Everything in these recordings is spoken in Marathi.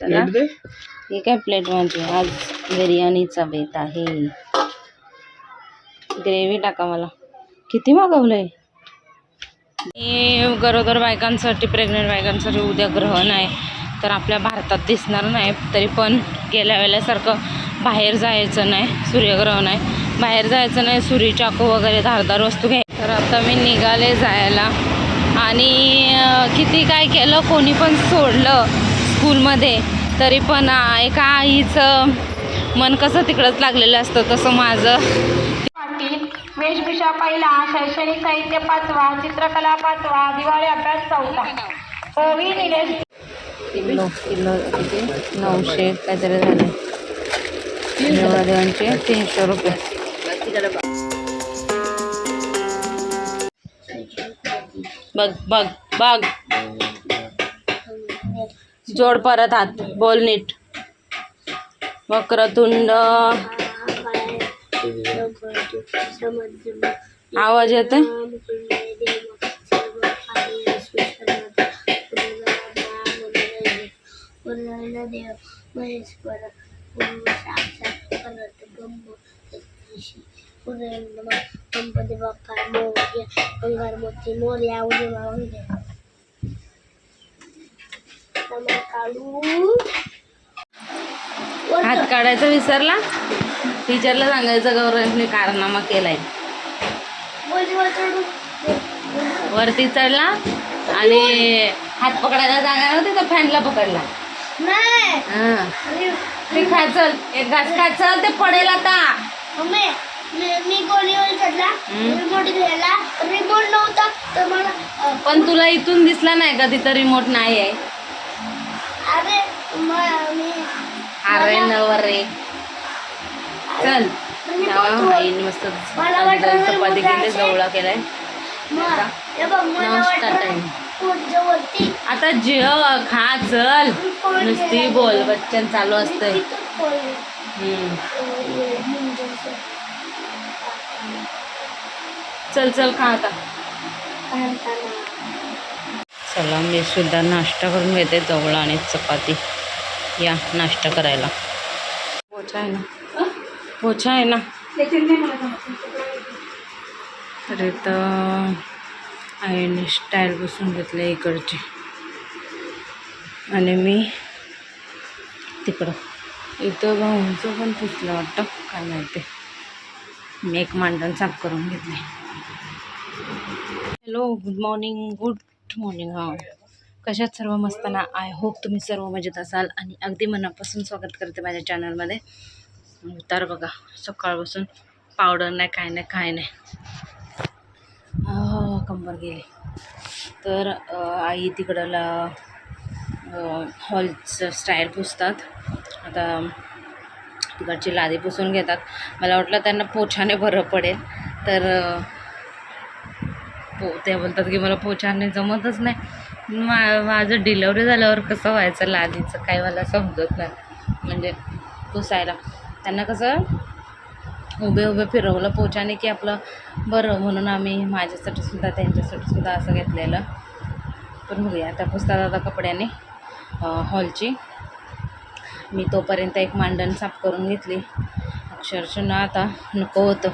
चला. ही काय प्लेट माझी आज बिर्याणीचा बेत आहे. ग्रेव्ही टाका मला. किती मागवलंय? हे गरोदर बायकांसाठी प्रेग्नेंट बायकांसाठी उद्या ग्रहण आहे. तर आपल्या भारतात दिसणार नाही तरी पण गेल्या वेळेसारखं बाहेर जायचं नाही सूर्यग्रहण आहे. बाहेर जायचं नाही सुरी चाकू वगैरे धारदार वस्तू घ्याय तर आता मी निघाले जायला. आणि किती काय केलं कोणी पण सोडलं. स्कूलमध्ये तरी पण एका आईचं मन कसं तिकडंच लागलेलं असतं तसं माझं. पाटील वेशभूषा पहिला शैक्षणिक साहित्य पाचवा चित्रकला पाचवा दिवाळी अभ्यास चौथा. ओवी निलेश किलो किलो किती नऊशे काहीतरी झाले. देवादेवांचे तीनशे रुपये. बघ बघ बघ. जोड परत हात बोल नीट. वक्रतुंड. आवाज येते मोर्या उद्या हात काढायचा विसरला? टीचरला सांगायचं गौरवने कारनामा केलाय. वरती चढला आणि हात पकडायला जागा नव्हती तर फॅनला पकडला. हा. ते खा चल. एक घास खा चल ते पडेल आता. मम्मी मी- मी गोलीवर चढला. हम्म. रिमोट घ्यायला. रिमोट नव्हता तर मला अ, पण तुला इथून दिसला नाही का तिथं रिमोट नाही आहे अरे अरे नवर चल. आईने मस्त चपाती केली. जवळा केलाय. हे नाश्ता वरती आता जेव खा चल. नुसती बोल बच्चन चालू असतंय. हे. चल चल खा आता. चला मी सुद्धा नाश्ता करून घेते जवळ आणि चपाती. या नाश्ता करायला. पोछा आहे ना? पोछा आहे ना? तर इथं आईने स्टाईल बसून घेतले इकडची. आणि मी तिकडं. इथं भाऊंचं पण पुसलं वाटतं काय माहिती. मी एक मांडण साफ करून घेतले hello good morning good good morning हां. कशात सर्व मस्तना आय होप तुम्ही सर्व मजेत असाल आणि अगदी मनापासून स्वागत करते माझ्या चॅनलमध्ये तर बघा सकाळपासून पावडर नाही काय नाही काय नाही. हो, कंबर गेली. तर आई तिकडला हॉलचं स्टाईल पुसतात. आता तिकडची लादी पुसून घेतात. मला वाटलं त्यांना पोछाने बरं पडेल. तर पो ते बोलतात की मला पोछाने जमतच नाही. मा माझं डिलेवरी झाल्यावर कसं व्हायचं लादीचं काय मला समजत नाही. म्हणजे पुसायला. त्यांना कसं उभे उभे फिरवलं पोचाने की आपलं बरं म्हणून आम्ही माझ्यासाठी सुद्धा त्यांच्यासाठी सुद्धा असं घेतलेलं. पण बघूया आता पुसतात आता कपड्याने हॉलची. मी तोपर्यंत एक मांडण साफ करून घेतली. अक्षरशः ना आता नको होतं.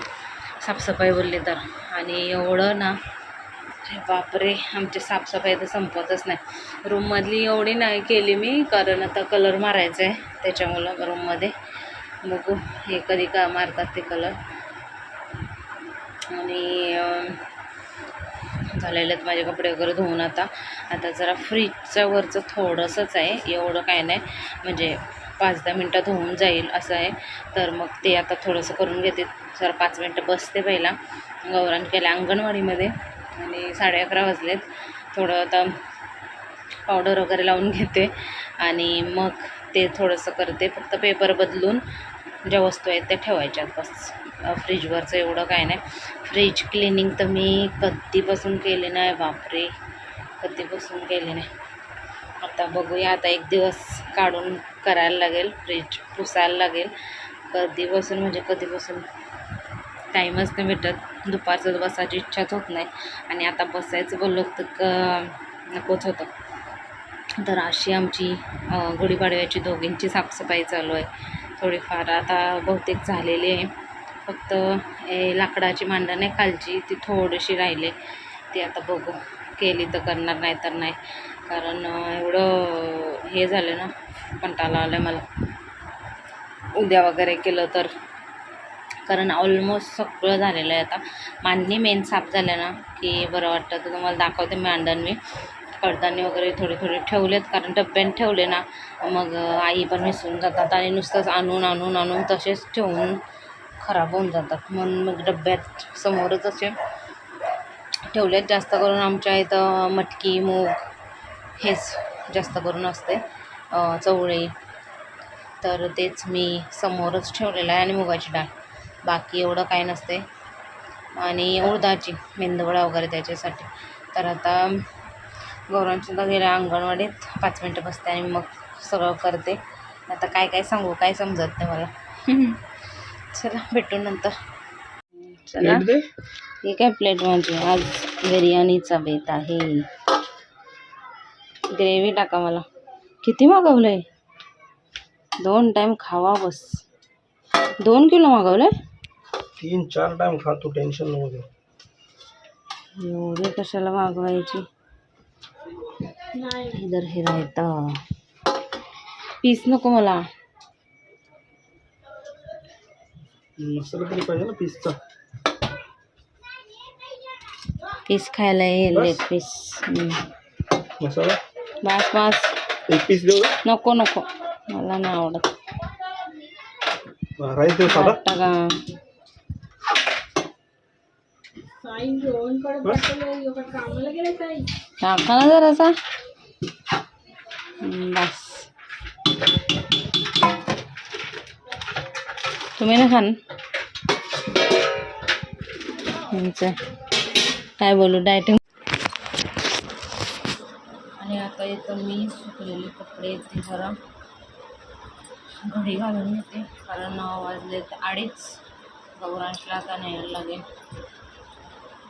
साफसफाई बोलली तर. आणि एवढं ना अरे बापरे आमची साफसफाई तर संपतच नाही. रूममधली एवढी नाही केली मी कारण आता कलर मारायचा आहे त्याच्यामुळं रूममध्ये बघू हे कधी का मारतात ते कलर आणि झालेले आहेत माझे कपडे वगैरे धुवून आता. आता जरा फ्रीजच्या वरचं थोडंसंच आहे एवढं काय नाही. म्हणजे पाच दहा मिनटात होऊन जाईल असं आहे. तर मग ते आता थोडंसं करून घेते. जरा पाच मिनटं बसते पहिला. गौरान केल्या अंगणवाडीमध्ये. आणि साडे अकरा वाजलेत. थोडं आता पावडर वगैरे लावून घेते. आणि मग ते थोडंसं करते. फक्त पेपर बदलून ज्या वस्तू आहेत त्या ठेवायच्यात. बस. फ्रीजवरचं एवढं काय नाही. फ्रीज क्लिनिंग तर मी कधीपासून केली नाही. बापरे. कधीपासून केली नाही. आता बघूया. आता एक दिवस काढून करायला लागेल. फ्रीज पुसायला लागेल. कधीपासून? म्हणजे कधीपासून? टाईमच नाही भेटत. दुपारचं बसायची इच्छाच होत नाही. आणि आता बसायचं बोललो तर क नकोच होतं तर अशी आमची गुढीपाडव्याची दोघींची साफसफाई चालू आहे. थोडीफार आता बहुतेक झालेली आहे. फक्त लाकडाची मांडण आहे खालची ती थोडीशी राहिली. ती आता बघू. केली तर करणार नाही तर नाही. कारण एवढं हे झालं ना कंटाळा आलं आहे मला. उद्या वगैरे केलं तर कारण ऑलमोस्ट सगळं झालेलं आहे आता. मांडणी मेन साफ झाल्या ना की बरं वाटतं तर तुम्हाला दाखवते मांडण मी. कडधान्य वगैरे थोडे थोडे ठेवलेत कारण डब्यात ठेवले ना मग आई पण मिसळून जातात आणि नुसतंच आणून आणून आणून तसेच ठेवून खराब होऊन जातात. म्हणून मग डब्यात समोरच असे ठेवलेत जास्त करून आमच्या इथं मटकी मूग हेच जास्त करून असते. चवळी. तर तेच मी समोरच ठेवलेलं आहे आणि मुगाची डाळ. बाकी एवढं काय नसते. आणि उडदाची मेंदवडा वगैरे त्याच्यासाठी. तर आता गौरांसुद्धा गेल्या अंगणवाडीत पाच मिनटं बसते आणि मग सगळं करते. आता काय काय सांगू काय समजत नाही मला. चला भेटू नंतर. चला. हे काय प्लेट माझी. आज बिर्याणीचा बेत आहे. ग्रेव्ही टाका मला. किती मागवलंय? दोन टाइम खावा बस. दोन किलो मागवलंय? तीन चार टाइम खातो टेन्शन नको घेऊ. एवढी कशाला मागवायची इधर हे रायता पीस नको मला. मसाला तरी पाहिजे ना पीस खायला येईल? एक पीस. मसाला? बस बस. एक पीस देऊ? नको नको. मला नाही आवडत. राईस देऊ साधा? ना जरासा बस. तुम्ही ना खान. तुमचं काय बोलू डायटिंग आणि आता इथं मी सुकलेले कपडे ते जरा घडी घालून येते कारण वाजले अडीच. गौरांशला आता न्यायला लागेल.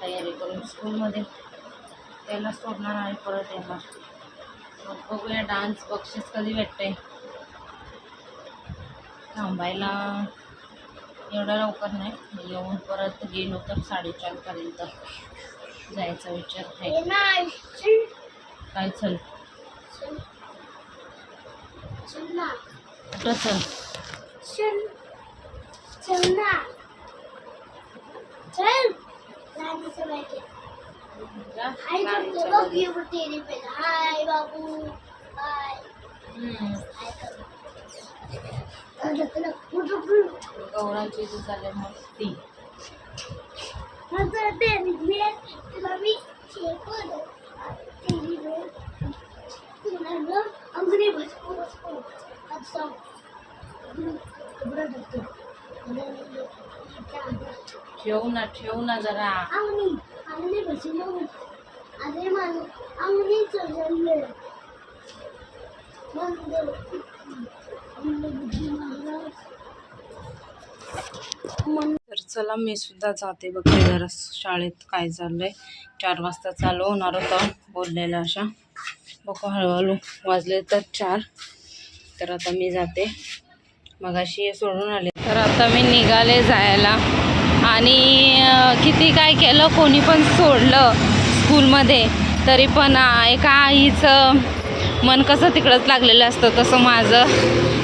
तयारी करून स्कूलमध्ये. त्याला सोडणार आणि परत येणार मग बघूया डान्स बक्षीस कधी भेटते थांबायला एवढा लवकर नाही. येऊन परत गेलो तर साडेचारपर्यंत जायचा विचार आहे. काय चल? कुठं चल ना. गाडीच्या घरी. हाय बाबू हाय हम्म. तुला गौराची चालेल मस्ती मी शिकवलं तुला अंगणी बसको बसको अच्छा ठेवू ना ठेव ना जरा अंगणी अंगणी बसलो अरे मान अंगणी चढले मंदिर तर चला मी सुद्धा जाते बघते जरा शाळेत काय चाललंय. चार वाजता चालू होणार होतं बोललेलं अशा. बघू हळूहळू वाजले तर चार. तर आता मी जाते. मगाशी सोडून आले. तर आता मी निघाले जायला. आणि किती काय केलं कोणी पण सोडलं. स्कूलमध्ये तरी पण एका आईचं मन कसं तिकडंच लागलेलं असतं तसं माझं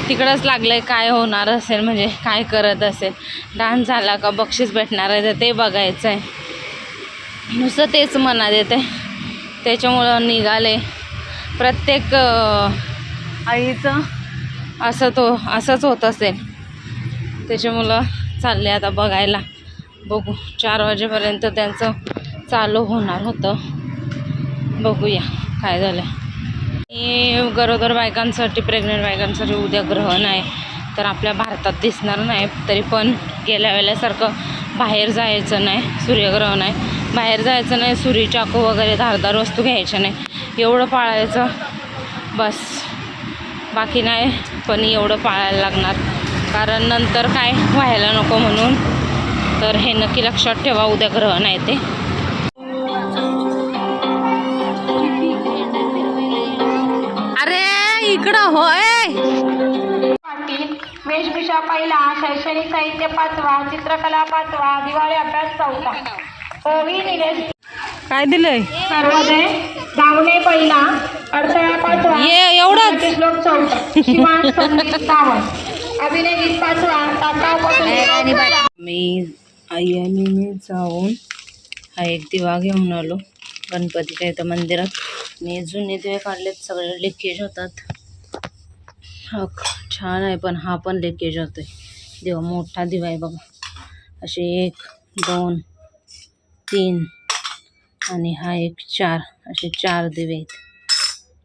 तिकडंच लागलं आहे काय होणार असेल म्हणजे काय करत असेल. डान्स झाला का बक्षीस भेटणार आहे तर ते बघायचं आहे नुसतं तेच मनात येते. त्याच्यामुळं निघाले. प्रत्येक आईचं असं तो असंच होत असेल. त्याच्यामुळं चालले आता बघायला. बघू चार वाजेपर्यंत त्यांचं चालू होणार होतं. बघूया काय झालं आणि गरोदर बायकांसाठी प्रेग्नेंट बायकांसाठी उद्या ग्रहण आहे तर आपल्या भारतात दिसणार नाही. तरी पण गेल्या वेळेसारखं बाहेर जायचं नाही सूर्यग्रहण आहे बाहेर जायचं नाही सुरी चाकू वगैरे धारदार वस्तू घ्यायच्या नाही. एवढं पाळायचं बस. बाकी नाही पण एवढं पाळायला लागणार. कारण नंतर काय व्हायला नको म्हणून. तर हे नक्की लक्षात ठेवा उद्या ग्रहण आहे ते. हो ए पाटील वेशभूषा पहिला शैक्षणिक साहित्य पाचवा चित्रकला पाचवा दिवाळी अभ्यास चौथा. ओवी निलेश काय दिलंय? सर्वोदय दावणे पहिला अडथळा पाचवा ये एवढंच. श्लोक चौथा. शिवान संगीत सावंत. अभिनय गीत पाचवा टाकाव मी आई आणि मी जाऊन हा एक दिवा घेऊन आलो. गणपतीच्या इथं मंदिरात. आणि जुने दिवे काढलेत सगळे लिकेज होतात. हा छान आहे पण हा पण लिकेज होतोय दिवा मोठा दिवा आहे बघा. असे एक दोन तीन आणि हा एक चार. असे चार दिवे आहेत.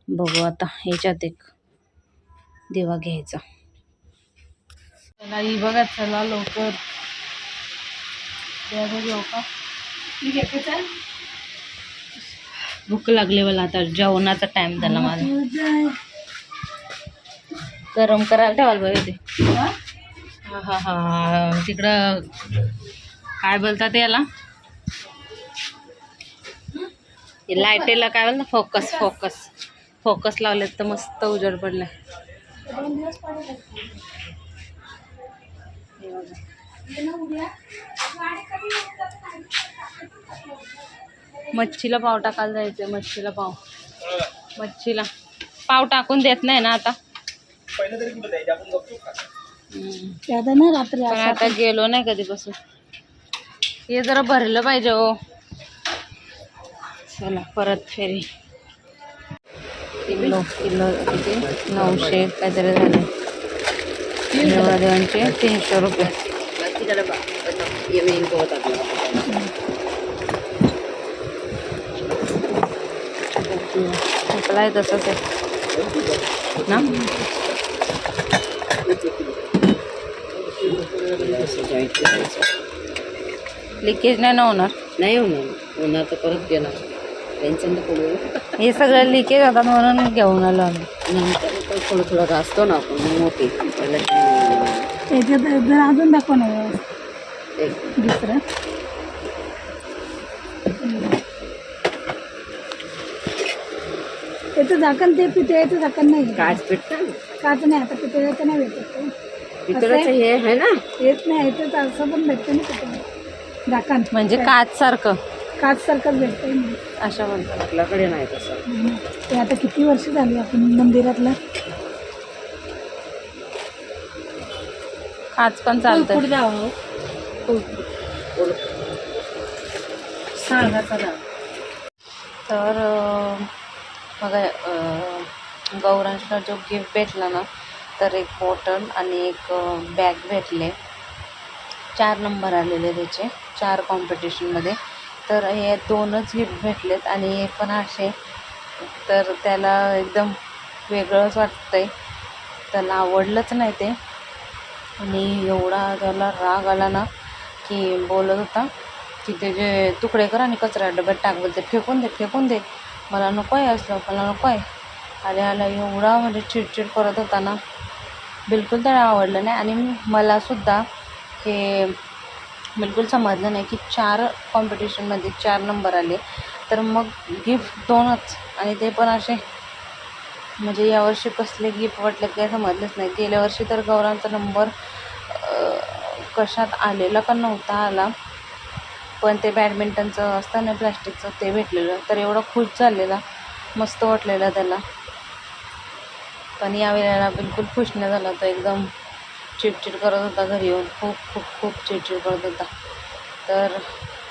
बघू आता ह्याच्यात एक दिवा घ्यायचा. चला ही बघा चला लवकर. द्या घेऊ का? भूक लागली मला आता. जेवणाचा टाइम झाला माझा. गरम करायला ठेवायला पाहिजे ते हा? हा हा तिकडं काय बोलतात याला? लाईटेला काय बोलतात? Focus focus. फोकस लावलेत तर मस्त उजेड बघा. मच्छीला पाव टाकायला जायचंय मच्छीला पाव. मच्छीला. पाव टाकून देत नाही ना आता. पण आता गेलो नाही कधीपासून हे जरा भरलं पाहिजे हो. चला परत फेरी. किलो किलो किती? नऊशे काहीतरी झाले. देवादेवांचे तीनशे रुपये. आपला आहे तसंच आहे. ना? लिकेज नाही ना होणार. नाही होणार. होणार तर परत घेणार टेन्शन तर पडू हे सगळं लिकेज होतात म्हणून घेऊन आलो आम्ही. नंतर तर थोडं थोडं घासतो ना आपण मोठी. जर अजून दाखव ना एक. दुसरं. त्याचं झाकण ते पितळ्याचं झाकण नाही काच पिठतं काच नाही आता पितळ्याचं नाही भेटत ते. पितळाचं हे आहे ना? येत नाही याचं असं पण भेटतं ना पितळ्याचं झाकण म्हणजे काच सारखं? काच सारखंच भेटतंय ना. अशा म्हणतात आपल्याकडे नाही तसं. ते आता किती वर्ष झाली आपण मंदिरातलं? काच पण चालतं सांगा चला. तर बघा अं, गौरांशला जो गिफ्ट भेटला ना तर एक बॉटल आणि एक बॅग भेटले. चार नंबर आलेले त्याचे चार कॉम्पिटिशनमध्ये तर हे दोनच गिफ्ट भेटलेत आणि हे पण असे. तर त्याला एकदम वेगळंच वाटतं आहे त्याला आवडलंच नाही ते. आणि एवढा त्याला राग आला ना की बोलत होता की त्याचे तुकडे कर आणि कचरा डब्यात टाक बोलते फेकून दे फेकून दे. मला नको आहे असलं मला नको आहे अरे आला. एवढा म्हणजे चिडचिड करत होता ना बिलकुल त्याला आवडलं नाही. आणि मलासुद्धा हे बिलकुल समजलं नाही की चार कॉम्पिटिशनमध्ये चार नंबर आले. तर मग गिफ्ट दोनच. आणि ते पण असे म्हणजे यावर्षी कसले गिफ्ट वाटले काय समजलंच नाही. गेल्या वर्षी तर गौरांचा नंबर कशात आलेला का नव्हता आला. पण ते बॅडमिंटनचं असतं ना प्लॅस्टिकचं ते भेटलेलं. तर एवढा खुश झालेला. मस्त वाटलेला त्याला. पण यावेळेला बिलकुल खुश नाही झाला होता एकदम चिडचिड करत होता घरी येऊन. खूप खूप खूप चिडचिड करत होता. तर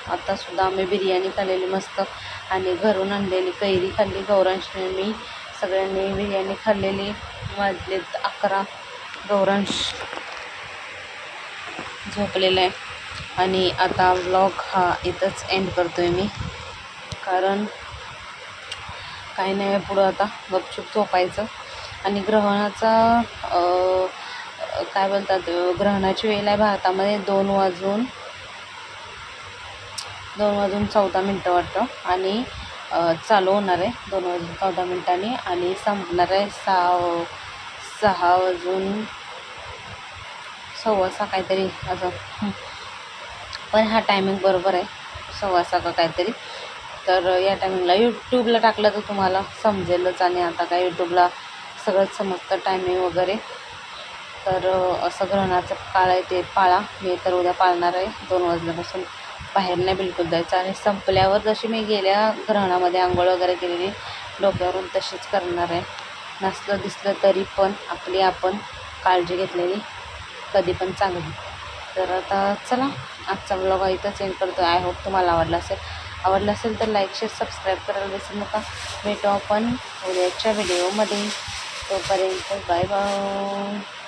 आत्तासुद्धा आम्ही बिर्याणी खाल्लेली मस्त आणि घरून आणलेली कैरी खाल्ली. गौरांशने मी सगळ्यांनी बिर्याणी खाल्लेली. वाजलेत अकरा गौरांश झोपलेला आहे. आणि आता व्लॉग हा इथंच एंड करतो आहे मी. कारण काही नाही पुढं आता. गपचूप झोपायचं. आणि ग्रहणाचा काय बोलतात ग्रहणाची वेळ आहे भारतामध्ये दोन वाजून दोन वाजून चौदा मिनटं वाटतं. आणि चालू होणार आहे दोन वाजून चौदा मिनटांनी आणि संपणार आहे सहा सहा वाजून सव्वा सहा काहीतरी असं. पण हा टायमिंग बरोबर आहे सव्वा सहा काहीतरी. तर या टायमिंगला यूट्यूबला टाकलं तर तुम्हाला समजेलच आणि आता काय यूट्यूबला सगळंच समजतं टायमिंग वगैरे. तर असं ग्रहणाचं काळ आहे ते पाळा. मी तर उद्या पाळणार आहे. दोन वाजल्यापासून बाहेर नाही बिलकुल जायचं. आणि संपल्यावर जशी मी गेल्या ग्रहणामध्ये आंघोळ वगैरे केलेली डोक्यावरून तशीच करणार आहे. नसलं दिसलं तरी पण आपली आपण काळजी घेतलेली कधी पण चांगली. तर आता चला आजचा ब्लॉग इथंच एंड करतो आय होप तुम्हाला आवडला असेल. आवडलं असेल तर लाईक शेअर सबस्क्राईब करायला विसरू नका. भेटू आपण उद्याच्या व्हिडिओमध्ये 頑張れ。バイバーイ。